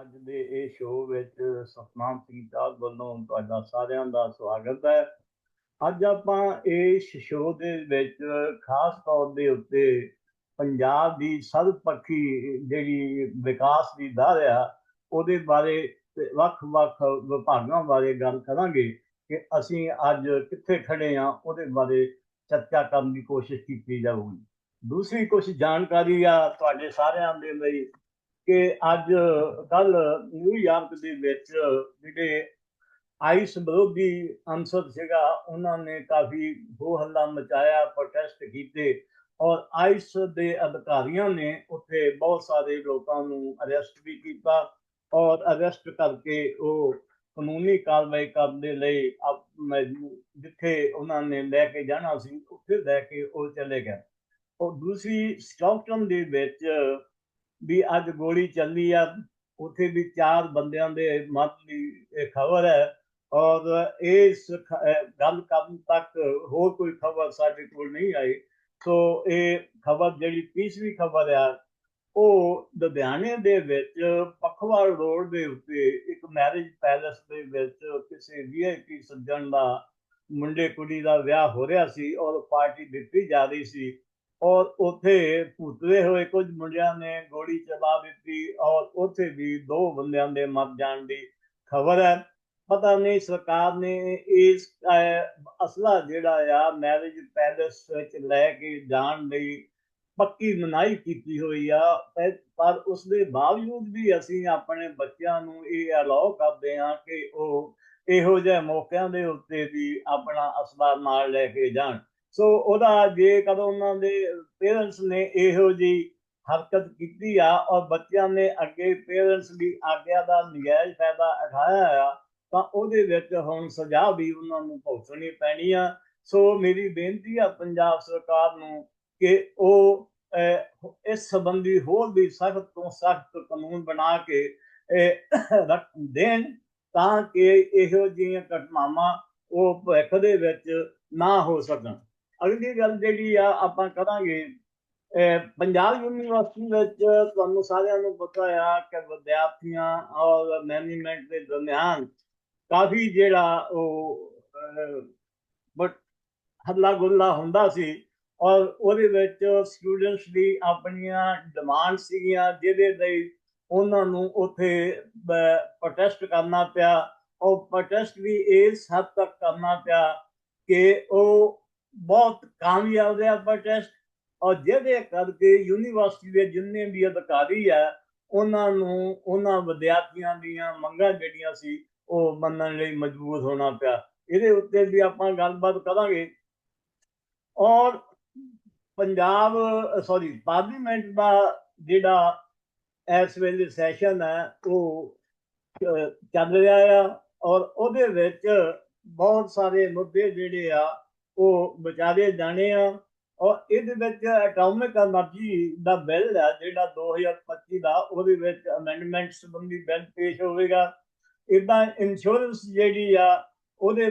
ਅੱਜ ਦੇ ਇਹ ਸ਼ੋਅ ਵਿੱਚ ਸਤਨਾਮ ਸਿੰਘ ਸਾਹਿਬ ਵੱਲੋਂ ਤੁਹਾਡਾ ਸਾਰਿਆਂ ਦਾ ਸਵਾਗਤ ਹੈ। ਅੱਜ ਆਪਾਂ ਇਸ ਸ਼ੋਅ ਦੇ ਵਿੱਚ ਖਾਸ ਤੌਰ ਦੇ ਉੱਤੇ ਪੰਜਾਬ ਦੀ ਸਰਬਪੱਖੀ ਜਿਹੜੀ ਵਿਕਾਸ ਦੀ ਦਰ ਆ, ਉਹਦੇ ਬਾਰੇ ਵੱਖ-ਵੱਖ ਵਿਭਾਗਾਂ ਬਾਰੇ ਗੱਲ ਕਰਾਂਗੇ ਕਿ ਅਸੀਂ ਅੱਜ ਕਿੱਥੇ ਖੜੇ ਆ ਉਹਦੇ ਬਾਰੇ ਚਰਚਾ ਕਰਨ ਦੀ ਕੋਸ਼ਿਸ਼ ਕੀਤੀ ਜਾਊਗੀ। ਦੂਸਰੀ ਕੁਝ ਜਾਣਕਾਰੀ ਆ ਤੁਹਾਡੇ ਸਾਰਿਆਂ ਦੇ ਲਈ ਕਿ ਅੱਜ ਕੱਲ ਨਿਊਯਾਰਕ ਦੇ ਵਿੱਚ ਜਿਹੜੇ ਆਈਸ ਵਿਰੋਧੀ ਅੰਸਰ ਸੀਗਾ, ਉਹਨਾਂ ਨੇ ਕਾਫੀ ਹੋ ਹੱਲਾ ਮਚਾਇਆ ਪ੍ਰੋਟੈਸਟ ਕੀਤੇ ਔਰ ਆਈਸ ਦੇ ਅਧਿਕਾਰੀਆਂ ਨੇ ਉੱਥੇ ਬਹੁਤ ਸਾਰੇ ਲੋਕਾਂ ਨੂੰ ਅਰੈਸਟ ਵੀ ਕੀਤਾ ਔਰ ਅਰੈਸਟ ਕਰਕੇ ਉਹ ਕਾਨੂੰਨੀ ਕਾਰਵਾਈ ਕਰਨ ਦੇ ਲਈ ਜਿੱਥੇ ਉਹਨਾਂ ਨੇ ਲੈ ਕੇ ਜਾਣਾ ਸੀ, ਉੱਥੇ ਲੈ ਕੇ ਉਹ ਚਲੇ ਗਏ। ਔਰ ਦੂਸਰੀ ਸਟਾਕਟਨ ਦੇ ਵਿੱਚ ਵੀ ਅੱਜ ਗੋਲੀ ਚੱਲੀ ਆ, ਉੱਥੇ ਵੀ ਚਾਰ ਬੰਦਿਆਂ ਦੇ ਮੌਤ ਦੀ ਖਬਰ ਹੈ ਔਰ ਇਸ ਗੱਲ ਕਰਨ ਤੱਕ ਹੋਰ ਕੋਈ ਖਬਰ ਸਾਡੇ ਕੋਲ ਨਹੀਂ ਆਈ। ਸੋ ਇਹ ਖਬਰ ਜਿਹੜੀ ਤੀਸਰੀ ਖਬਰ ਆ, ਉਹ ਲੁਧਿਆਣੇ ਦੇ ਵਿੱਚ ਪਖਵਾਲ ਰੋਡ ਦੇ ਉੱਤੇ ਇੱਕ ਮੈਰਿਜ ਪੈਲੇਸ ਦੇ ਵਿੱਚ ਕਿਸੇ ਵੀਆਈਪੀ ਸੱਜਣ ਦਾ ਮੁੰਡੇ ਕੁੜੀ ਦਾ ਵਿਆਹ ਹੋ ਰਿਹਾ ਸੀ ਔਰ ਪਾਰਟੀ ਦਿੱਤੀ ਜਾ ਰਹੀ ਸੀ। ਔਰ ਉੱਥੇ ਭੁੱਤਰੇ ਹੋਏ ਕੁਝ ਮੁੰਡਿਆਂ ਨੇ ਗੋਲੀ ਚਲਾ ਦਿੱਤੀ ਔਰ ਉੱਥੇ ਵੀ ਦੋ ਬੰਦਿਆਂ ਦੇ ਮਰ ਜਾਣ ਦੀ ਖਬਰ ਹੈ। ਪਤਾ ਨਹੀਂ ਸਰਕਾਰ ਨੇ ਇਸ ਅਸਲਾ ਜਿਹੜਾ ਆ ਮੈਰਿਜ ਪੈਲੇਸ ਵਿੱਚ ਲੈ ਕੇ ਜਾਣ ਲਈ ਪੱਕੀ ਮਨਾਹੀ ਕੀਤੀ ਹੋਈ ਆ। ਪਰ- ਪਰ ਉਸ ਦੇ ਬਾਵਜੂਦ ਵੀ ਅਸੀਂ ਆਪਣੇ ਬੱਚਿਆਂ ਨੂੰ ਇਹ ਅਲਾਉ ਕਰਦੇ ਹਾਂ ਕਿ ਉਹ ਇਹੋ ਜਿਹੇ ਮੌਕਿਆਂ ਦੇ ਉੱਤੇ ਵੀ ਆਪਣਾ ਅਸਲਾ ਨਾਲ ਲੈ ਕੇ ਜਾਣ। ਸੋ ਉਹਦਾ ਜੇ ਕਦੋਂ ਉਹਨਾਂ ਦੇ ਪੇਰੈਂਟਸ ਨੇ ਇਹੋ ਜੀ ਹਰਕਤ ਕੀਤੀ ਆ ਔਰ ਬੱਚਿਆਂ ਨੇ ਅੱਗੇ ਪੇਰੈਂਟਸ ਦੀ ਆਗਿਆ ਦਾ ਨਜਾਇਜ਼ ਫਾਇਦਾ ਉਠਾਇਆ ਆ ਤਾਂ ਉਹਦੇ ਵਿੱਚ ਹੁਣ ਸਜ਼ਾ ਵੀ ਉਹਨਾਂ ਨੂੰ ਭੁਗਤਣੀ ਪੈਣੀ ਆ। ਸੋ ਮੇਰੀ ਬੇਨਤੀ ਆ ਪੰਜਾਬ ਸਰਕਾਰ ਨੂੰ ਕਿ ਉਹ ਇਸ ਸੰਬੰਧੀ ਹੋਰ ਵੀ ਸਖਤ ਤੋਂ ਸਖਤ ਕਾਨੂੰਨ ਬਣਾ ਕੇ ਅਹ, ਰੱਖ ਦੇਣ ਤਾਂ ਕਿ ਇਹੋ ਜਿਹੀਆਂ ਘਟਨਾਵਾਂ ਉਹ ਭਵਿੱਖ ਦੇ ਵਿੱਚ ਨਾ ਹੋ ਸਕਣ। ਅਗਲੀ ਗੱਲ ਜਿਹੜੀ ਆ, ਆਪਾਂ ਕਰਾਂਗੇ ਪੰਜਾਬ ਯੂਨੀਵਰਸਿਟੀ ਵਿੱਚ ਤੁਹਾਨੂੰ ਸਾਰਿਆਂ ਨੂੰ ਪਤਾ ਆ ਕਿ ਵਿਦਿਆਰਥੀਆਂ ਔਰ ਮੈਨੇਜਮੈਂਟ ਦੇ ਦਰਮਿਆਨ ਕਾਫੀ ਜਿਹੜਾ ਉਹ ਬਟ ਹੱਲਾ ਗੁੱਲਾ ਹੁੰਦਾ ਸੀ ਔਰ ਉਹਦੇ ਵਿੱਚ ਸਟੂਡੈਂਟਸ ਦੀ ਆਪਣੀਆਂ ਡਿਮਾਂਡ ਸੀਗੀਆਂ, ਜਿਹਦੇ ਲਈ ਉਹਨਾਂ ਨੂੰ ਉੱਥੇ ਪ੍ਰੋਟੈਸਟ ਕਰਨਾ ਪਿਆ। ਔਰ ਪ੍ਰੋਟੈਸਟ ਵੀ ਇਸ ਹੱਦ ਤੱਕ ਕਰਨਾ ਪਿਆ ਕਿ ਉਹ ਬਹੁਤ ਕਾਮਯਾਬ ਰਿਹਾ ਪ੍ਰੋਟੈਸਟ ਔਰ ਜਿਹਦੇ ਕਰਕੇ ਯੂਨੀਵਰਸਿਟੀ ਦੇ ਜਿੰਨੇ ਵੀ ਅਧਿਕਾਰੀ ਆ, ਉਹਨਾਂ ਨੂੰ, ਉਹਨਾਂ ਵਿਦਿਆਰਥੀਆਂ ਦੀਆਂ ਮੰਗਾਂ ਜਿਹੜੀਆਂ ਸੀ, ਉਹ ਮੰਨਣ ਲਈ ਮਜਬੂਰ ਹੋਣਾ ਪਿਆ। ਇਹਦੇ ਉੱਤੇ ਵੀ ਆਪਾਂ ਗੱਲਬਾਤ ਕਰਾਂਗੇ। ਔਰ ਪੰਜਾਬ ਸੌਰੀ ਪਾਰਲੀਮੈਂਟ ਦਾ ਜਿਹੜਾ ਇਸ ਵੇਲੇ ਸੈਸ਼ਨ ਹੈ, ਉਹ ਚੱਲ ਰਿਹਾ ਆ। ਔਰ ਉਹਦੇ ਵਿੱਚ ਬਹੁਤ ਸਾਰੇ ਮੁੱਦੇ ਜਿਹੜੇ ਆ ਉਹ ਵਿਚਾਰੇ ਜਾਣੇ ਆ, ਔਰ ਇਹਦੇ ਵਿੱਚ ਐਟੋਮਿਕ એનર્ਜੀ ਦਾ ਬਿੱਲ ਆ, ਜਿਹੜਾ 2025 ਦਾ, ਉਹਦੇ ਵਿੱਚ ਅਮੈਂਡਮੈਂਟ ਸੰਬੰਧੀ ਬਿੱਲ ਪੇਸ਼ ਹੋਵੇਗਾ। ਇਦਾਂ ਇੰਸ਼ੋਰੈਂਸ ਜਿਹੜੀ ਆ, ਉਹਦੇ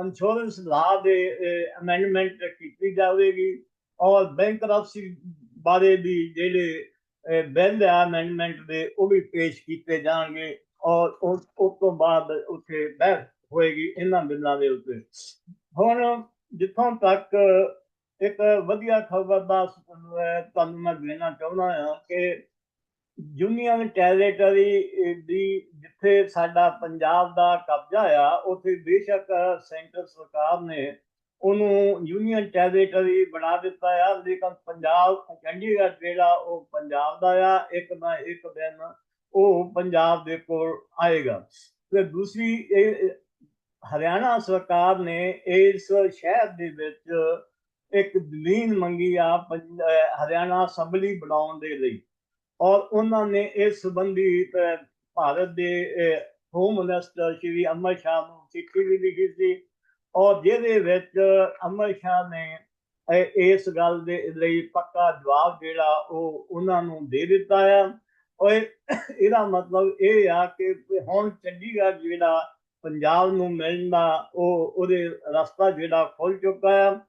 ਇੰਸ਼ੋਰੈਂਸ ਲਾ ਦੇ ਅਮੈਂਡਮੈਂਟ ਕੀਤੀ ਜਾਵੇਗੀ। ਔਰ ਬੈਂਕ ਰਾਸ਼ੀ ਬਾਰੇ ਵੀ ਜਿਹੜੇ ਬਿੱਲ ਆ ਅਮੈਂਡਮੈਂਟ ਦੇ, ਉਹ ਵੀ ਪੇਸ਼ ਕੀਤੇ ਜਾਣਗੇ। ਔਰ ਉਸ ਤੋਂ ਬਾਅਦ ਉੱਥੇ ਬਹਿਸ ਹੋਏਗੀ ਇਹਨਾਂ ਬਿੱਲਾਂ ਦੇ ਉੱਤੇ। ਹੁਣ ਜਿੱਥੋਂ ਤੱਕ ਇੱਕ ਵਧੀਆ ਖਬਰ ਦਾ ਤੁਹਾਨੂੰ ਮੈਂ ਦੇਣਾ ਚਾਹੁੰਦਾ ਹਾਂ ਕਿ ਯੂਨੀਅਨ ਟੈਰੀਟਰੀ ਦੀ ਜਿੱਥੇ ਸਾਡਾ ਪੰਜਾਬ ਦਾ ਕਬਜ਼ਾ ਆ, ਉੱਥੇ ਬੇਸ਼ੱਕ ਸੈਂਟਰ ਸਰਕਾਰ ਨੇ ਉਹਨੂੰ ਯੂਨੀਅਨ ਟੈਰੀਟਰੀ ਬਣਾ ਦਿੱਤਾ ਆ, ਲੇਕਿਨ ਪੰਜਾਬ, ਚੰਡੀਗੜ੍ਹ ਜਿਹੜਾ ਉਹ ਪੰਜਾਬ ਦਾ ਆ, ਇੱਕ ਨਾ ਇੱਕ ਦਿਨ ਉਹ ਪੰਜਾਬ ਦੇ ਕੋਲ ਆਏਗਾ। ਤੇ ਦੂਸਰੀ ਇਹ ਹਰਿਆਣਾ ਸਰਕਾਰ ਨੇ ਇਸ ਸ਼ਹਿਰ ਦੇ ਵਿੱਚ ਇੱਕ ਦਲੀਨ ਮੰਗੀ ਆ ਪੰਜ- ਹਰਿਆਣਾ ਅਸੈਂਬਲੀ ਬਣਾਉਣ ਦੇ ਲਈ। ਔਰ ਉਹਨਾਂ ਨੇ ਇਸ ਸੰਬੰਧੀ ਭਾਰਤ ਦੇ ਹੋਮ ਮਿਨਿਸਟਰ ਸ਼੍ਰੀ ਅਮਰ ਸ਼ਾਹ ਨੂੰ ਚਿੱਠੀ ਵੀ ਲਿਖੀ ਸੀ। ਔਰ ਜਿਹਦੇ ਵਿੱਚ ਅਮਰ ਸ਼ਾਹ ਨੇ ਇਸ ਗੱਲ ਦੇ ਲਈ ਪੱਕਾ ਜਵਾਬ ਜਿਹੜਾ ਉਹ ਉਹਨਾਂ ਨੂੰ ਦੇ ਦਿੱਤਾ ਆ। ਔਰ ਇਹਦਾ ਮਤਲਬ ਇਹ ਆ ਕਿ ਹੁਣ ਚੰਡੀਗੜ੍ਹ ਜਿਹੜਾ ਪੰਜਾਬ ਨੂੰ ਮਿਲਣ ਦਾ ਉਹ, ਉਹਦੇ ਰਸਤਾ ਜਿਹੜਾ ਖੁੱਲ ਚੁੱਕਾ ਆ।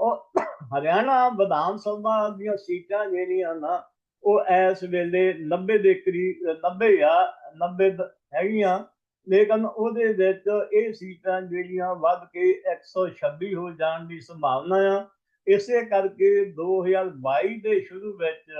ਔਰ ਹਰਿਆਣਾ ਵਿਧਾਨ ਸਭਾ ਦੀਆਂ ਸੀਟਾਂ ਜਿਹੜੀਆਂ ਨਾ, ਉਹ ਇਸ ਵੇਲੇ 90 ਦੇ ਕਰੀਬ 90 ਆ 90 ਹੈਗੀਆਂ। ਲੇਕਿਨ ਉਹਦੇ ਵਿੱਚ ਇਹ ਸੀਟਾਂ ਜਿਹੜੀਆਂ ਵੱਧ ਕੇ 126 ਹੋ ਜਾਣ ਦੀ ਸੰਭਾਵਨਾ ਆ। ਇਸੇ ਕਰਕੇ 2022 ਦੇ ਸ਼ੁਰੂ ਵਿੱਚ,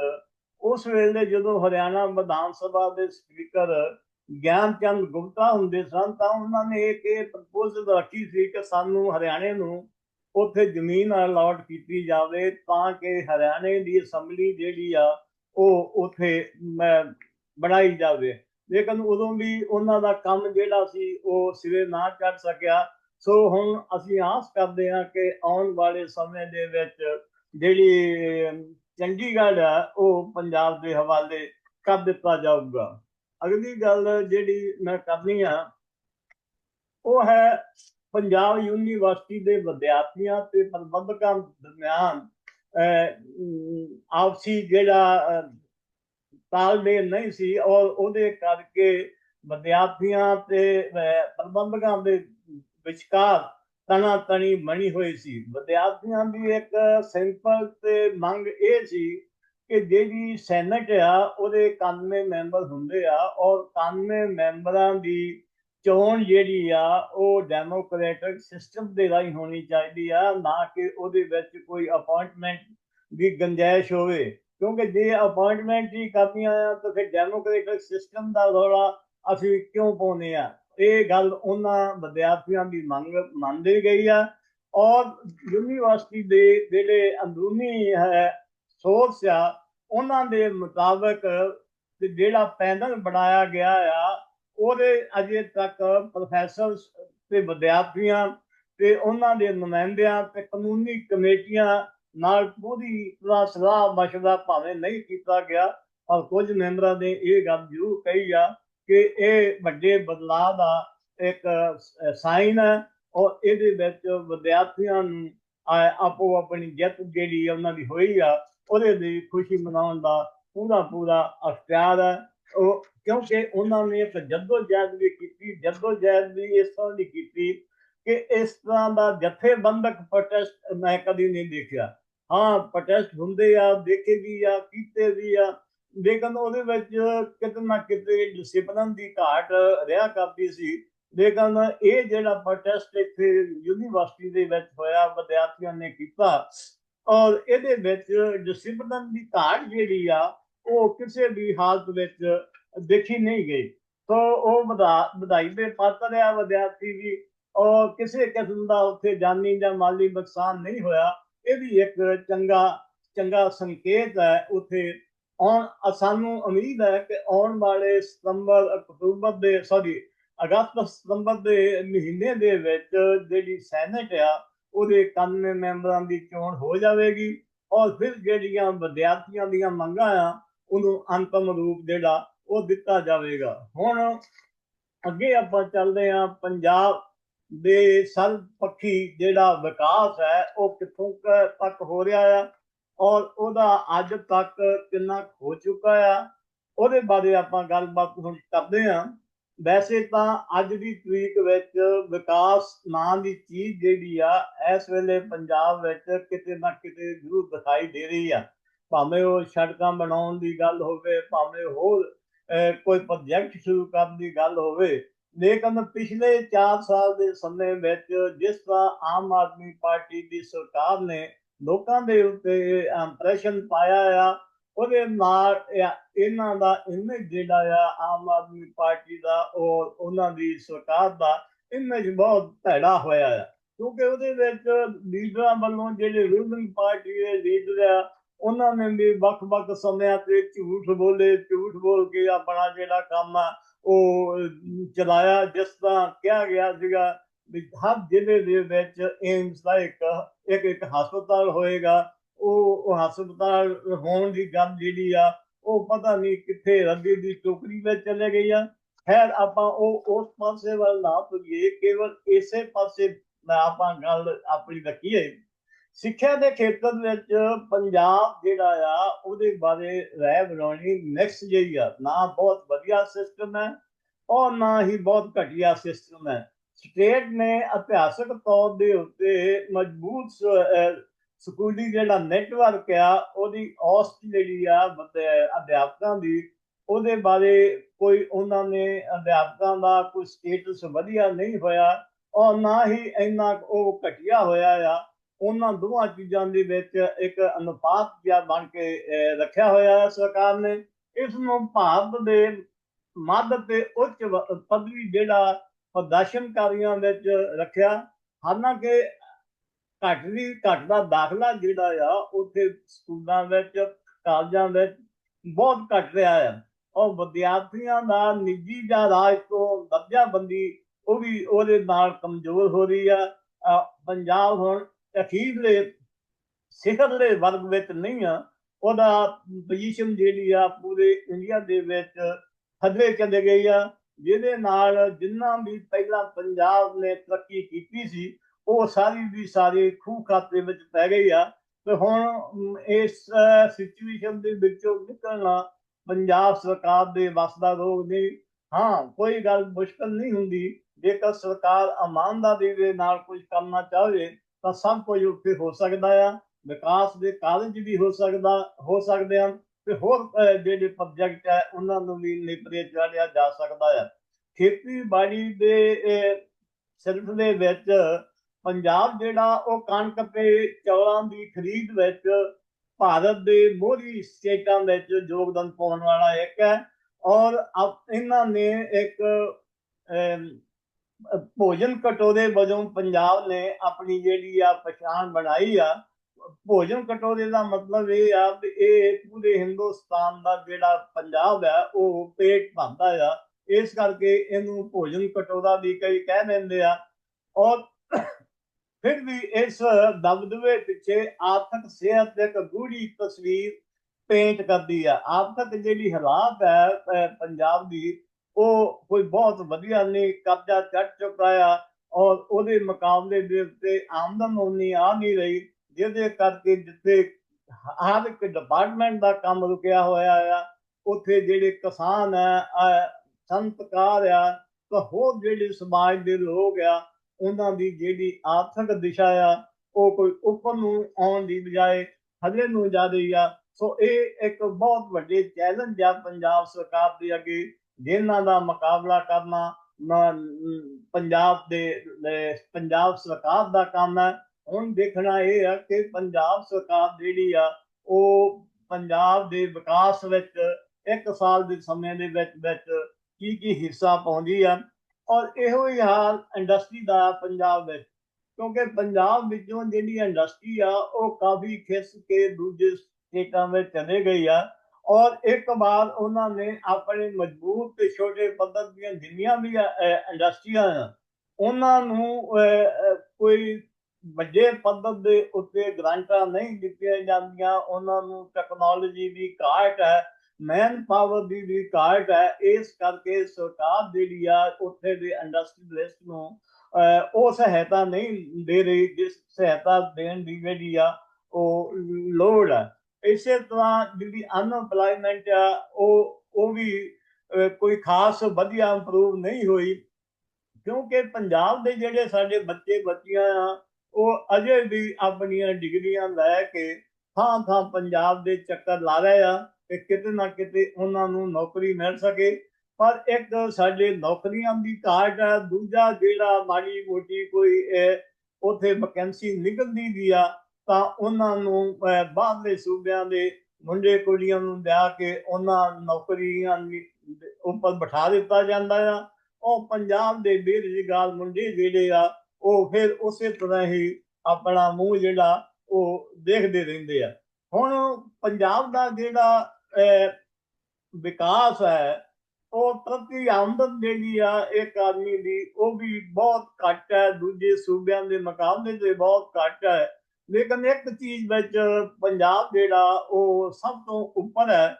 ਉਸ ਵੇਲੇ ਜਦੋਂ ਹਰਿਆਣਾ ਵਿਧਾਨ ਸਭਾ ਦੇ ਸਪੀਕਰ ਗਿਆਨ ਚੰਦ ਗੁਪਤਾ ਹੁੰਦੇ ਸਨ ਤਾਂ ਉਹਨਾਂ ਨੇ ਇੱਕ ਇਹ ਪ੍ਰਪੋਜ਼ਲ ਰੱਖੀ ਸੀ ਕਿ ਸਾਨੂੰ ਹਰਿਆਣੇ ਨੂੰ ਉੱਥੇ ਜ਼ਮੀਨ ਅਲਾਟ ਕੀਤੀ ਜਾਵੇ ਤਾਂ ਕਿ ਹਰਿਆਣੇ ਦੀ ਅਸੈਂਬਲੀ ਜਿਹੜੀ ਆ ਉਹ ਉੱਥੇ ਬਣਾਈ ਜਾਵੇ। ਲੇਕਿਨ ਉਦੋਂ ਵੀ ਉਹਨਾਂ ਦਾ ਕੰਮ ਜਿਹੜਾ ਸੀ ਉਹ ਸਿਰੇ ਨਾ ਚੜ ਸਕਿਆ। ਸੋ ਹੁਣ ਅਸੀਂ ਆਸ ਕਰਦੇ ਹਾਂ ਕਿ ਆਉਣ ਵਾਲੇ ਸਮੇਂ ਦੇ ਵਿੱਚ ਜਿਹੜੀ ਚੰਡੀਗੜ੍ਹ ਆ, ਉਹ ਪੰਜਾਬ ਦੇ ਹਵਾਲੇ ਕਰ ਦਿੱਤਾ ਜਾਊਗਾ। ਅਗਲੀ ਗੱਲ ਜਿਹੜੀ ਮੈਂ ਕਰਨੀ ਆ, ਉਹ ਹੈ ਪੰਜਾਬ ਯੂਨੀਵਰਸਿਟੀ ਦੇ ਵਿਦਿਆਰਥੀਆਂ ਤੇ ਪ੍ਰਬੰਧਕਾਂ ਦਰਮਿਆਨ ਆਪਸੀ ਜਿਹੜਾ ਤਾਲਮੇਲ ਨਹੀਂ ਸੀ ਔਰ ਉਹਦੇ ਕਰਕੇ ਵਿਦਿਆਰਥੀਆਂ ਤੇ ਪ੍ਰਬੰਧਕਾਂ ਦੇ ਵਿਚਕਾਰ ਤਣਾ ਤਣੀ ਬਣੀ ਹੋਈ ਸੀ। ਵਿਦਿਆਰਥੀਆਂ ਦੀ ਇੱਕ ਸਿੰਪਲ ਤੇ ਮੰਗ ਇਹ ਸੀ ਕਿ ਜਿਹੜੀ ਸੈਨੇਟ ਆ, ਉਹਦੇ 91 ਮੈਂਬਰ ਹੁੰਦੇ ਆ ਔਰ 91 ਮੈਂਬਰਾਂ ਦੀ ਚੋਣ ਜਿਹੜੀ ਆ, ਉਹ ਡੈਮੋਕ੍ਰੈਟਿਕ ਸਿਸਟਮ ਦੇ ਰਾਹੀਂ ਹੋਣੀ ਚਾਹੀਦੀ ਆ, ਨਾ ਕਿ ਉਹਦੇ ਵਿੱਚ ਕੋਈ ਅਪਾਇੰਟਮੈਂਟ ਦੀ ਗੁੰਜਾਇਸ਼ ਹੋਵੇ। ਕਿਉਂਕਿ ਜੇ ਅਪਾਇੰਟਮੈਂਟ ਹੀ ਕਰਨੀਆਂ ਆ, ਤਾਂ ਫਿਰ ਡੈਮੋਕ੍ਰੈਟਿਕ ਸਿਸਟਮ ਦਾ ਰੌਲਾ ਅਸੀਂ ਕਿਉਂ ਪਾਉਂਦੇ ਆ? ਇਹ ਗੱਲ ਉਹਨਾਂ ਵਿਦਿਆਰਥੀਆਂ ਦੀ ਮੰਗ, ਮੰਨਦੇ ਗਈ ਆ। ਔਰ ਯੂਨੀਵਰਸਿਟੀ ਦੇ ਜਿਹੜੇ ਅੰਦਰੂਨੀ ਹੈ ਸੋਰਸ ਆ, ਉਹਨਾਂ ਦੇ ਮੁਤਾਬਕ ਜਿਹੜਾ ਪੈਨਲ ਬਣਾਇਆ ਗਿਆ ਆ, ਉਹਦੇ ਅਜੇ ਤੱਕ ਪ੍ਰੋਫੈਸਰ ਤੇ ਵਿਦਿਆਰਥੀਆਂ ਤੇ ਉਹਨਾਂ ਦੇ ਨੁਮਾਇੰਦਿਆਂ ਤੇ ਕਾਨੂੰਨੀ ਕਮੇਟੀਆਂ ਨਾਲ ਪੂਰੀ ਤਰ੍ਹਾਂ ਸਲਾਹ ਮਸ਼ਵਰਾ ਭਾਵੇਂ ਨਹੀਂ ਕੀਤਾ ਗਿਆ, ਪਰ ਕੁਝ ਮੈਂਬਰਾਂ ਨੇ ਇਹ ਗੱਲ ਜ਼ਰੂਰ ਕਹੀ ਆ ਕਿ ਇਹ ਵੱਡੇ ਬਦਲਾਅ ਦਾ ਇੱਕ ਸਾਈਨ ਹੈ ਔਰ ਇਹਦੇ ਵਿੱਚ ਵਿਦਿਆਰਥੀਆਂ ਨੂੰ ਆਪੋ ਆਪਣੀ ਜਿੱਤ ਜਿਹੜੀ ਉਹਨਾਂ ਦੀ ਹੋਈ ਆ ਉਹਦੇ ਦੀ ਖੁਸ਼ੀ ਮਨਾਉਣ ਦਾ ਪੂਰਾ ਪੂਰਾ ਅਖਤਿਆਰ ਹੈ। ਉਹ ਕਿਉਂਕਿ ਉਹਨਾਂ ਨੇ ਇੱਕ ਜਦੋਜਹਿਦ ਵੀ ਕੀਤੀ, ਜਦੋਜਹਿਦ ਵੀ ਇਸ ਤਰ੍ਹਾਂ ਦੀ ਕੀਤੀ ਕਿ ਇਸ ਤਰ੍ਹਾਂ ਦਾ ਜਥੇਬੰਦਕ ਪ੍ਰੋਟੈਸਟ ਮੈਂ ਕਦੀ ਨਹੀਂ ਦੇਖਿਆ। ਹਾਂ ਪ੍ਰੋਟੈਸਟ ਹੁੰਦੇ ਆ, ਦੇਖੇ ਵੀ ਆ, ਕੀਤੇ ਵੀ ਆ, ਲੇਕਿਨ ਉਹਦੇ ਵਿੱਚ ਕਿਤੇ ਨਾ ਕਿਤੇ ਡਿਸਪਲਿਨ ਦੀ ਘਾਟ ਰਿਹਾ ਕਰਦੀ ਸੀ। ਲੇਕਿਨ ਇਹ ਜਿਹੜਾ ਪ੍ਰੋਟੈਸਟ ਇੱਥੇ ਯੂਨੀਵਰਸਿਟੀ ਦੇ ਵਿੱਚ ਹੋਇਆ, ਵਿਦਿਆਰਥੀਆਂ ਨੇ ਕੀਤਾ ਔਰ ਇਹਦੇ ਵਿੱਚ ਡਿਸਪਲਿਨ ਦੀ ਘਾਟ ਜਿਹੜੀ ਆ, ਉਹ ਕਿਸੇ ਵੀ ਹਾਲਤ ਵਿੱਚ ਦੇਖੀ ਨਹੀਂ ਗਈ। ਸੋ ਉਹ ਵਧਾ- ਵਧਾਈ ਦੇ ਪਾਤਰ ਆ ਵਿਦਿਆਰਥੀ ਵੀ, ਔਰ ਕਿਸੇ ਕਿਸਮ ਦਾ ਉੱਥੇ ਜਾਨੀ ਜਾਂ ਮਾਲੀ ਨੁਕਸਾਨ ਨਹੀਂ ਹੋਇਆ। ਇਹ ਵੀ ਇੱਕ ਚੰਗਾ ਚੰਗਾ ਸੰਕੇਤ ਹੈ ਉੱਥੇ। ਆਉਣ ਸਾਨੂੰ ਉਮੀਦ ਹੈ ਕਿ ਆਉਣ ਵਾਲੇ ਸਤੰਬਰ, ਅਕਤੂਬਰ ਦੇ ਸੌਰੀ ਅਗਸਤ ਸਤੰਬਰ ਦੇ ਮਹੀਨੇ ਦੇ ਵਿੱਚ ਜਿਹੜੀ ਸੈਨੇਟ ਆ ਉਹਦੇ 91 ਮੈਂਬਰਾਂ ਦੀ ਚੋਣ ਹੋ ਜਾਵੇਗੀ ਔਰ ਫਿਰ ਜਿਹੜੀਆਂ ਵਿਦਿਆਰਥੀਆਂ ਦੀਆਂ ਮੰਗਾਂ ਆ, ਉਹਨੂੰ ਅੰਤਮ ਰੂਪ ਜਿਹੜਾ ਉਹ ਦਿੱਤਾ ਜਾਵੇਗਾ। ਹੁਣ ਅੱਗੇ ਆਪਾਂ ਚੱਲਦੇ ਹਾਂ, ਪੰਜਾਬ ਦੇ ਸਰਬਪੱਖੀ ਜਿਹੜਾ ਵਿਕਾਸ ਹੈ, ਉਹ ਕਿੱਥੋਂ ਤੱਕ ਹੋ ਰਿਹਾ ਆ ਔਰ ਉਹਦਾ ਅੱਜ ਤੱਕ ਕਿੰਨਾ ਹੋ ਚੁੱਕਾ ਆ, ਉਹਦੇ ਬਾਰੇ ਆਪਾਂ ਗੱਲਬਾਤ ਹੁਣ ਕਰਦੇ ਹਾਂ। ਵੈਸੇ ਤਾਂ ਅੱਜ ਦੀ ਤਰੀਕ ਵਿੱਚ ਵਿਕਾਸ ਨਾਂ ਦੀ ਚੀਜ਼ ਜਿਹੜੀ ਆ, ਇਸ ਵੇਲੇ ਪੰਜਾਬ ਵਿੱਚ ਕਿਤੇ ਨਾ ਕਿਤੇ ਜ਼ਰੂਰ ਦਿਖਾਈ ਦੇ ਰਹੀ ਆ। ਭਾਵੇਂ ਉਹ ਸੜਕਾਂ ਬਣਾਉਣ ਦੀ ਗੱਲ ਹੋਵੇ, ਭਾਵੇਂ ਹੋਰ ਕੋਈ ਪ੍ਰੋਜੈਕਟ ਸ਼ੁਰੂ ਕਰਨ ਦੀ ਗੱਲ ਹੋਵੇ, ਲੇਕਿਨ ਪਿਛਲੇ 4 ਸਾਲ ਦੇ ਸਮੇਂ ਵਿੱਚ ਜਿਸ ਤਰ੍ਹਾਂ ਆਮ ਆਦਮੀ ਪਾਰਟੀ ਦੀ ਸਰਕਾਰ ਨੇ ਲੋਕਾਂ ਦੇ ਉੱਤੇ ਇੰਪ੍ਰੈਸ਼ਨ ਪਾਇਆ ਆ ਉਹਦੇ ਨਾਲ ਇਹਨਾਂ ਦਾ ਇਮੇਜ ਜਿਹੜਾ ਆ, ਆਮ ਆਦਮੀ ਪਾਰਟੀ ਦਾ ਔਰ ਉਹਨਾਂ ਦੀ ਸਰਕਾਰ ਦਾ ਇਮੇਜ ਬਹੁਤ ਭੈੜਾ ਹੋਇਆ ਆ। ਕਿਉਂਕਿ ਉਹਦੇ ਵਿੱਚ ਲੀਡਰਾਂ ਵੱਲੋਂ ਜਿਹੜੇ ਰੂਲਿੰਗ ਪਾਰਟੀ ਦੇ ਲੀਡਰ ਆ, ਉਹਨਾਂ ਨੇ ਵੀ ਵੱਖ-ਵੱਖ ਸਮਿਆਂ ਤੇ ਝੂਠ ਬੋਲੇ, ਝੂਠ ਬੋਲ ਕੇ ਆਪਣਾ ਜਿਹੜਾ ਕੰਮ ਆ, ਉਹ ਚਲਾਇਆ, ਜਿਸ ਤਰ੍ਹਾਂ ਕਿਹਾ ਗਿਆ ਸੀਗਾ ਵੀ ਹਰ ਜ਼ਿਲ੍ਹੇ ਦੇ ਵਿੱਚ ਏਮਸ ਦਾ ਇੱਕ ਇੱਕ ਹਸਪਤਾਲ ਹੋਏਗਾ ਉਹ ਹਸਪਤਾਲ ਹੋਣ ਦੀ ਗੱਲ ਜਿਹੜੀ ਆ, ਉਹ ਪਤਾ ਨਹੀਂ ਕਿੱਥੇ ਰੱਦੀ ਦੀ ਟੋਕਰੀ ਵਿੱਚ ਚਲੇ ਗਈ ਆ। ਖੈਰ, ਆਪਾਂ ਉਹ, ਉਸ ਪਾਸੇ ਵੱਲ ਨਾ ਤੁਰੀਏ, ਕੇਵਲ ਇਸੇ ਪਾਸੇ ਆਪਾਂ ਗੱਲ ਆਪਣੀ ਰੱਖੀਏ ਸਿੱਖਿਆ ਦੇ ਖੇਤਰ ਵਿੱਚ ਪੰਜਾਬ ਜਿਹੜਾ ਆ, ਉਹਦੇ ਬਾਰੇ ਰਾਏ ਬਣਾਉਣੀ ਮਿਕਸ ਜਿਹੀ ਆ, ਨਾ ਬਹੁਤ ਵਧੀਆ ਸਿਸਟਮ ਹੈ ਔਰ ਨਾ ਹੀ ਬਹੁਤ ਘਟੀਆ ਸਿਸਟਮ ਹੈ। ਸਟੇਟ ਨੇ ਇਤਿਹਾਸਕ ਤੌਰ ਦੇ ਉੱਤੇ ਮਜ਼ਬੂਤ ਸਕੂਲੀ ਜਿਹੜਾ ਨੈਟਵਰਕ ਆ, ਉਹਦੀ ਔਸਤ ਜਿਹੜੀ ਆ ਅਧਿਆਪਕਾਂ ਦੀ, ਉਹਦੇ ਬਾਰੇ ਕੋਈ ਉਹਨਾਂ ਨੇ ਅਧਿਆਪਕਾਂ ਦਾ ਕੋਈ ਸਟੇਟਸ ਵਧੀਆ ਨਹੀਂ ਹੋਇਆ, ਔਰ ਨਾ ਹੀ ਇੰਨਾ ਉਹ ਘਟਿਆ ਹੋਇਆ ਆ। ਉਹਨਾਂ ਦੋਵਾਂ ਚੀਜ਼ਾਂ ਦੇ ਵਿੱਚ ਇੱਕ ਅਨੁਪਾਤ ਜਿਹਾ ਬਣ ਕੇ ਰੱਖਿਆ ਹੋਇਆ ਹੈ ਸਰਕਾਰ ਨੇ। ਇਸ ਨੂੰ ਭਾਰਤ ਦੇ ਮੱਧ ਤੇ ਉੱਚ ਪਦਵੀ ਜਿਹੜਾ ਪ੍ਰਦਰਸ਼ਨਕਾਰੀਆਂ ਵਿੱਚ ਰੱਖਿਆ। ਹਾਲਾਂਕਿ ਘੱਟ ਦੀ ਘੱਟ ਦਾ ਦਾਖਲਾ ਜਿਹੜਾ ਆ, ਉੱਥੇ ਸਕੂਲਾਂ ਵਿੱਚ, ਕਾਲਜਾਂ ਵਿੱਚ ਬਹੁਤ ਘੱਟ ਰਿਹਾ ਆ। ਔਰ ਵਿਦਿਆਰਥੀਆਂ ਦਾ ਨਿੱਜੀ ਜਾਂ ਰਾਜ ਤੋਂ ਦਰਜਾਬੰਦੀ, ਉਹ ਵੀ ਉਹਦੇ ਨਾਲ ਕਮਜ਼ੋਰ ਹੋ ਰਹੀ ਆ। ਪੰਜਾਬ ਹੁਣ ਅਖੀਰਲੇ ਸਿਖਰਲੇ ਵਰਗ ਵਿੱਚ ਨਹੀਂ ਆ। ਉਹਦਾ ਪੋਜੀਸ਼ਨ ਜਿਹੜੀ ਆ, ਪੂਰੇ ਇੰਡੀਆ ਦੇ ਵਿੱਚ ਖਦਰੇ ਚਲੇ ਗਈ ਆ। ਜਿਹਦੇ ਨਾਲ ਜਿੰਨਾ ਵੀ ਪਹਿਲਾਂ ਪੰਜਾਬ ਨੇ ਤਰੱਕੀ ਕੀਤੀ ਸੀ ਉਹ ਸਾਰੀ ਦੀ ਸਾਰੀ ਖੂਹ ਖਾਤੇ ਵਿੱਚ ਪੈ ਗਈ ਆ। ਤੇ ਹੁਣ ਇਸ ਸਿਚੁਏਸ਼ਨ ਦੇ ਵਿੱਚੋਂ ਨਿਕਲਣਾ ਪੰਜਾਬ ਸਰਕਾਰ ਦੇ ਵੱਸ ਦਾ ਰੋਗ ਨਹੀਂ। ਹਾਂ, ਕੋਈ ਗੱਲ ਮੁਸ਼ਕਲ ਨਹੀਂ ਹੁੰਦੀ। ਜੇਕਰ ਸਰਕਾਰ ਇਮਾਨਦਾਰੀ ਦੇ ਨਾਲ ਕੁਝ ਕਰਨਾ ਚਾਹੇ, ਤਾਂ ਸਭ ਕੁਝ ਉੱਥੇ ਹੋ ਸਕਦਾ ਆ। ਵਿਕਾਸ ਦੇ ਕਾਰਜ ਵੀ ਹੋ ਸਕਦਾ, ਹੋ ਸਕਦੇ ਹਨ। ਤੇ ਹੋਰ ਜਿਹੜੇ ਪ੍ਰੋਜੈਕਟ ਹੈ ਉਹਨਾਂ ਨੂੰ ਵੀ ਨਿਪਰੇ ਚਾੜਿਆ ਜਾ ਸਕਦਾ ਹੈ ਖੇਤੀਬਾੜੀ ਦੇ ਸਿਰਫ ਦੇ ਵਿੱਚ ਪੰਜਾਬ ਜਿਹੜਾ ਉਹ ਕਣਕ ਤੇ ਚੌਲਾਂ ਦੀ ਖਰੀਦ ਵਿੱਚ ਭਾਰਤ ਦੇ ਮੋਹਰੀ ਸਟੇਟਾਂ ਵਿੱਚ ਯੋਗਦਾਨ ਪਾਉਣ ਵਾਲਾ ਇੱਕ ਹੈ ਔਰ ਇਹਨਾਂ ਨੇ ਇੱਕ ਭੋਜਨ ਕਟੋਰੇ ਵਜੋਂ ਪੰਜਾਬ ਨੇ ਆਪਣੀ ਜਿਹੜੀ ਆ ਪਛਾਣ ਬਣਾਈ ਆ। ਭੋਜਨ ਕਟੋਰੇ ਦਾ ਮਤਲਬ ਇਹ ਆ ਵੀ ਇਹ ਪੂਰੇ ਹਿੰਦੁਸਤਾਨ ਦਾ ਜਿਹੜਾ ਪੰਜਾਬ ਹੈ ਉਹ ਪੇਟ ਭਰਦਾ ਆ। ਇਸ ਕਰਕੇ ਇਹਨੂੰ ਭੋਜਨ ਕਟੋਰਾ ਵੀ ਕਈ ਕਹਿ ਦਿੰਦੇ ਆ। ਔਰ ਫਿਰ ਵੀ ਇਸ ਦਬਦਬੇ ਪਿੱਛੇ ਆਰਥਿਕ ਸਿਹਤ ਦੀ ਇੱਕ ਗੂੜੀ ਤਸਵੀਰ ਪੇਂਟ ਕਰਦੀ ਆ। ਆਰਥਿਕ ਜਿਹੜੀ ਹਾਲਾਤ ਹੈ ਪੰਜਾਬ ਦੀ, ਉਹ ਕੋਈ ਬਹੁਤ ਵਧੀਆ ਨਹੀਂ ਕਬਜ਼ਾ ਚੜ ਚੁੱਕਾ ਔਰ ਉਹਦੇ ਮੁਕਾਬਲੇ ਦੇ ਉੱਤੇ ਆਮਦਨ ਉਨੀ ਆ ਨਹੀਂ ਰਹੀ, ਜਿਹਦੇ ਕਰਕੇ ਜਿੱਥੇ ਹਰ ਇੱਕ ਡਿਪਾਰਟਮੈਂਟ ਦਾ ਕੰਮ ਰੁਕਿਆ ਹੋਇਆ ਆ, ਉੱਥੇ ਜਿਹੜੇ ਕਿਸਾਨ ਆ ਸੰਤਕਾਰ ਆ, ਤਾਂ ਹੋਰ ਜਿਹੜੇ ਸਮਾਜ ਦੇ ਲੋਕ ਆ ਉਹਨਾਂ ਦੀ ਜਿਹੜੀ ਆਰਥਿਕ ਦਿਸ਼ਾ ਆ, ਉਹ ਕੋਈ ਉੱਪਰ ਨੂੰ ਆਉਣ ਦੀ ਬਜਾਏ ਥੱਲੇ ਨੂੰ ਜਾ ਰਹੀ ਆ। ਸੋ ਇਹ ਇੱਕ ਬਹੁਤ ਵੱਡੇ ਚੈਲੰਜ ਆ ਪੰਜਾਬ ਸਰਕਾਰ ਦੇ ਅੱਗੇ ਜਿਨ੍ਹਾਂ ਦਾ ਮੁਕਾਬਲਾ ਕਰਨਾ ਪੰਜਾਬ ਦੇ, ਦੇ- ਪੰਜਾਬ ਸਰਕਾਰ ਦਾ ਕੰਮ ਹੈ। ਹੁਣ ਦੇਖਣਾ ਇਹ ਆ ਕਿ ਪੰਜਾਬ ਸਰਕਾਰ ਜਿਹੜੀ ਆ, ਉਹ ਪੰਜਾਬ ਦੇ ਵਿਕਾਸ ਵਿੱਚ ਇੱਕ ਸਾਲ ਦੇ ਸਮੇਂ ਦੇ ਵਿੱਚ ਵਿੱਚ ਕੀ ਕੀ ਹਿੱਸਾ ਪਾਉਂਦੀ ਆ। ਔਰ ਇਹੋ ਹੀ ਹਾਲ ਇੰਡਸਟਰੀ ਦਾ ਪੰਜਾਬ ਵਿੱਚ। ਕਿਉਂਕਿ ਪੰਜਾਬ ਵਿੱਚੋਂ ਜਿਹੜੀ ਇੰਡਸਟਰੀ ਆ, ਉਹ ਕਾਫੀ ਖਿਸ ਕੇ ਦੂਜੇ ਸਟੇਟਾਂ ਵਿੱਚ ਚਲੇ ਗਈ ਆ। ਔਰ ਇੱਕ ਵਾਰ ਉਹਨਾਂ ਨੇ ਆਪਣੇ ਮਜ਼ਬੂਤ ਤੇ ਛੋਟੇ ਪੱਧਰ ਦੀਆਂ ਜਿੰਨੀਆਂ ਵੀ ਇੰਡਸਟਰੀਆਂ ਆ, ਉਹਨਾਂ ਨੂੰ ਕੋਈ ਵੱਡੇ ਪੱਧਰ ਦੇ ਉੱਤੇ ਗ੍ਰਾਂਟਾਂ ਨਹੀਂ ਦਿੱਤੀਆਂ ਜਾਂਦੀਆਂ। ਉਹਨਾਂ ਨੂੰ ਟੈਕਨੋਲੋਜੀ ਦੀ ਘਾਟ ਹੈ। ਮੈਨ ਪਾਵਰ ਦੀ ਵੀ ਘਾਟ ਹੈ, ਇਸ ਕਰਕੇ ਸਰਕਾਰ ਜਿਹੜੀ ਆ ਉੱਥੇ ਦੇ ਇੰਡਸਟਰੀਲਿਸਟ ਨੂੰ ਉਹ ਸਹਾਇਤਾ ਨਹੀਂ ਦੇ ਰਹੀ, ਜਿਸ ਸਹਾਇਤਾ ਦੇਣ ਦੀ ਜਿਹੜੀ ਆ ਉਹ ਲੋੜ ਹੈ ਇਸੇ ਤਰ੍ਹਾਂ ਜਿਹੜੀ ਅਨਪਲਾਈਮੈਂਟ ਆ, ਉਹ ਉਹ ਵੀ ਕੋਈ ਖਾਸ ਵਧੀਆ ਇੰਪਰੂਵ ਨਹੀਂ ਹੋਈ, ਕਿਉਂਕਿ ਪੰਜਾਬ ਦੇ ਜਿਹੜੇ ਸਾਡੇ ਬੱਚੇ, ਬੱਚੀਆਂ ਆ, ਉਹ ਅਜੇ ਵੀ ਆਪਣੀਆਂ ਡਿਗਰੀਆਂ ਲੈ ਕੇ ਥਾਂ ਥਾਂ ਪੰਜਾਬ ਦੇ ਚੱਕਰ ਲਾ ਰਹੇ ਆ। ਕਿ ਕਿਤੇ ਨਾ ਕਿਤੇ ਉਹਨਾਂ ਨੂੰ ਨੌਕਰੀ ਮਿਲ ਸਕੇ। ਪਰ ਇੱਕ ਸਾਡੇ ਨੌਕਰੀਆਂ ਦੀ ਘਾਟ ਹੈ ਦੂਜਾ ਜਿਹੜਾ ਮਾੜੀ ਮੋਟੀ ਕੋਈ ਅਹ, ਉੱਥੇ ਵੈਕੈਂਸੀ ਨਿਕਲਦੀ ਦੀ ਆ ਤਾਂ ਉਹਨਾਂ ਨੂੰ ਬਾਹਰਲੇ ਸੂਬਿਆਂ ਦੇ ਮੁੰਡੇ ਕੁੜੀਆਂ ਨੂੰ ਲਿਆ ਕੇ ਉਹਨਾਂ ਨੌਕਰੀਆਂ ਉੱਪਰ ਬਿਠਾ ਦਿੱਤਾ ਜਾਂਦਾ ਆ। ਉਹ ਪੰਜਾਬ ਦੇ ਬੇਰੁਜ਼ਗਾਰ ਮੁੰਡੇ ਜਿਹੜੇ ਆ ਉਹ ਫਿਰ ਉਸੇ ਤਰ੍ਹਾਂ ਹੀ ਆਪਣਾ ਮੂੰਹ ਜਿਹੜਾ ਉਹ ਦੇਖਦੇ ਰਹਿੰਦੇ ਆ। ਹੁਣ ਪੰਜਾਬ ਦਾ ਜਿਹੜਾ ਵਿਕਾਸ ਹੈ, ਉਹ ਪ੍ਰਤੀ ਆਮਦਨ ਜਿਹੜੀ ਆ, ਇੱਕ ਆਦਮੀ ਦੀ, ਉਹ ਵੀ ਬਹੁਤ ਘੱਟ ਹੈ, ਦੂਜੇ ਸੂਬਿਆਂ ਦੇ ਮੁਕਾਬਲੇ ਤੇ ਬਹੁਤ ਘੱਟ ਹੈ। ਲੇਕਿਨ ਇੱਕ ਚੀਜ਼ ਵਿੱਚ ਪੰਜਾਬ ਜਿਹੜਾ, ਉਹ ਸਭ ਤੋਂ ਉੱਪਰ ਹੈ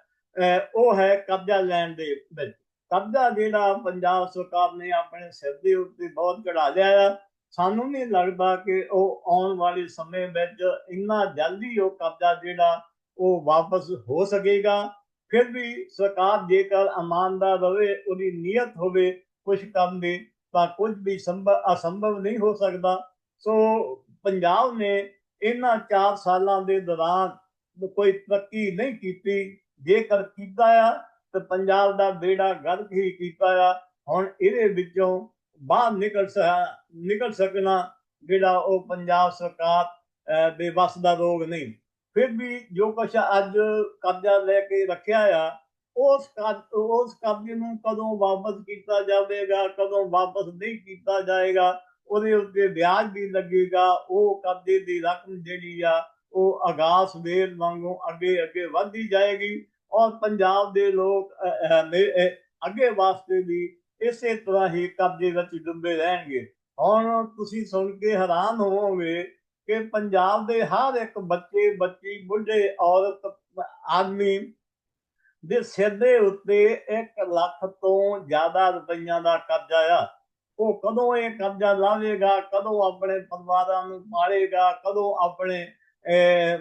ਉਹ ਹੈ ਕਬਜ਼ਾ ਲੈਣ ਦੇ ਵਿੱਚ। ਕਬਜ਼ਾ ਜਿਹੜਾ ਪੰਜਾਬ ਸਰਕਾਰ ਨੇ ਆਪਣੇ ਸਿਰ ਦੇ ਉੱਤੇ ਬਹੁਤ ਚੜਾ ਲਿਆ ਆ। ਸਾਨੂੰ ਨਹੀਂ ਲੱਗਦਾ ਕਿ ਉਹ ਆਉਣ ਵਾਲੇ ਸਮੇਂ ਵਿੱਚ ਇੰਨਾ ਜਲਦੀ ਉਹ ਕਬਜ਼ਾ ਜਿਹੜਾ ਉਹ ਵਾਪਸ ਹੋ ਸਕੇਗਾ। ਫਿਰ ਵੀ ਸਰਕਾਰ ਜੇਕਰ ਇਮਾਨਦਾਰ ਰਹੇ ਉਹਦੀ ਨੀਅਤ ਹੋਵੇ ਕੁਝ ਕਰਨ ਦੀ ਤਾਂ ਕੁਝ ਵੀ ਸੰਭਵ ਅਸੰਭਵ ਨਹੀਂ ਹੋ ਸਕਦਾ। ਸੋ ਪੰਜਾਬ ਨੇ ਇਹਨਾਂ 4 ਸਾਲਾਂ ਦੇ ਦੌਰਾਨ ਕੋਈ ਤਰੱਕੀ ਨਹੀਂ ਕੀਤੀ। ਜੇਕਰ ਕੀਤਾ ਆ ਤਾਂ ਪੰਜਾਬ ਦਾ ਬੇੜਾ ਗਰਕ ਹੀ ਕੀਤਾ ਆ। ਹੁਣ ਇਹਦੇ ਵਿੱਚੋਂ ਬਾਹਰ ਨਿਕਲ ਸਕ ਨਿਕਲ ਸਕਣਾ ਜਿਹੜਾ ਉਹ ਪੰਜਾਬ ਸਰਕਾਰ ਅਹ, ਦਾ ਰੋਗ ਨਹੀਂ। ਫਿਰ ਵੀ ਜੋ ਕੁਛ ਅੱਜ ਕਬਜ਼ਾ ਲੈ ਕੇ ਰੱਖਿਆ ਆ, ਉਸ ਕਬ- ਉਸ ਕਬਜ਼ੇ ਨੂੰ ਕਦੋਂ ਵਾਪਸ ਕੀਤਾ ਜਾਵੇਗਾ, ਕਦੋਂ ਵਾਪਸ ਨਹੀਂ ਕੀਤਾ ਜਾਏਗਾ, ਉਹਦੇ ਉੱਤੇ ਵਿਆਜ ਵੀ ਲੱਗੇਗਾ, ਉਹ ਕਬਜ਼ੇ ਦੀ ਰਕਮ ਜਿਹੜੀ ਆ, ਉਹ ਆਗਾਸ ਵੇਲ ਵਾਂਗੂ ਅੱਗੇ ਅੱਗੇ ਵਧਦੀ ਜਾਏਗੀ ਔਰ ਪੰਜਾਬ ਦੇ ਲੋਕ ਅੱਗੇ ਵਾਸਤੇ ਵੀ ਇਸੇ ਤਰ੍ਹਾਂ ਹੀ ਕਬਜ਼ੇ ਵਿੱਚ ਡੁੱਬੇ ਰਹਿਣਗੇ। ਹੁਣ ਤੁਸੀਂ ਸੁਣ ਕੇ ਹੈਰਾਨ ਹੋਵੋਗੇ ਕਿ ਪੰਜਾਬ ਦੇ ਹਰ ਇੱਕ ਬੱਚੇ, ਬੱਚੀ, ਬੁੱਢੇ, ਔਰਤ, ਆਦਮੀ ਦੇ ਸਿਰ ਦੇ ਉੱਤੇ 1 ਲੱਖ ਤੋਂ ਜ਼ਿਆਦਾ ਰੁਪਈਆਂ ਦਾ ਕਰਜ਼ਾ ਆ। ਉਹ ਕਦੋਂ ਇਹ ਕਰਜ਼ਾ ਲਾਵੇਗਾ, ਕਦੋਂ ਆਪਣੇ ਪਰਿਵਾਰਾਂ ਨੂੰ ਪਾਲੇਗਾ, ਕਦੋਂ ਆਪਣੇ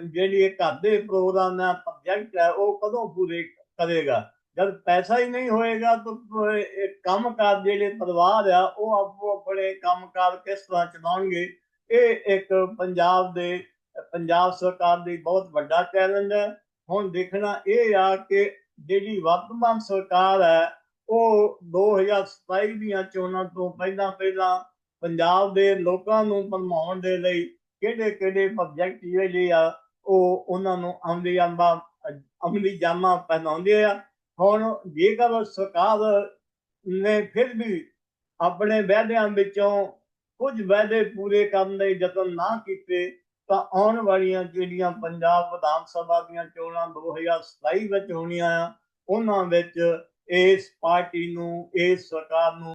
ਜਿਹੜੀ ਘਰ ਦੇ ਪ੍ਰੋਗਰਾਮ ਹੈ ਪ੍ਰੋਜੈਕਟ ਹੈ, ਉਹ ਕਦੋਂ ਪੂਰੇ ਕਰੇਗਾ। ਜਦ ਪੈਸਾ ਹੀ ਨਹੀਂ ਹੋਏਗਾ ਤਾਂ ਇਹ ਕੰਮਕਾਰ ਜਿਹੜੇ ਪਰਿਵਾਰ ਆ, ਉਹ ਆਪੋ ਆਪਣੇ ਕੰਮਕਾਰ ਕਿਸ ਤਰ੍ਹਾਂ ਚਲਾਉਣਗੇ? ਇਹ ਇੱਕ ਪੰਜਾਬ ਦੇ, ਪੰਜਾਬ ਸਰਕਾਰ ਦੀ ਬਹੁਤ ਵੱਡਾ ਚੈਲੰਜ ਹੈ। ਹੁਣ ਦੇਖਣਾ ਇਹ ਆ ਕਿ ਜਿਹੜੀ ਵਰਤਮਾਨ ਸਰਕਾਰ ਹੈ, ਉਹ 2027 ਦੀਆਂ ਚੋਣਾਂ ਤੋਂ ਪਹਿਲਾਂ ਪਹਿਲਾਂ ਪੰਜਾਬ ਦੇ ਲੋਕਾਂ ਨੂੰ ਭਰਮਾਉਣ ਦੇ ਲਈ ਕਿਹੜੇ ਕਿਹੜੇ ਪ੍ਰੋਜੈਕਟ ਜਿਹੜੇ ਆ, ਉਹ ਉਹਨਾਂ ਨੂੰ ਅਮਲੀ ਅੰਬਾ ਅਮਲੀ ਜਾਮਾ ਪਹਿਨਾਉਂਦੇ ਆ। ਹੁਣ ਜੇਕਰ ਸਰਕਾਰ ਨੇ ਫਿਰ ਵੀ ਆਪਣੇ ਵਾਅਦਿਆਂ ਵਿੱਚੋਂ ਕੁਝ ਵਾਅਦੇ ਪੂਰੇ ਕਰਨ ਦੇ ਯਤਨ ਨਾ ਕੀਤੇ, ਤਾਂ ਆਉਣ ਵਾਲੀਆਂ ਜਿਹੜੀਆਂ ਪੰਜਾਬ ਵਿਧਾਨ ਸਭਾ ਦੀਆਂ ਚੋਣਾਂ 2027 ਵਿੱਚ ਹੋਣੀਆਂ ਆ, ਉਹਨਾਂ ਵਿੱਚ ਇਸ ਪਾਰਟੀ ਨੂੰ, ਇਸ ਸਰਕਾਰ ਨੂੰ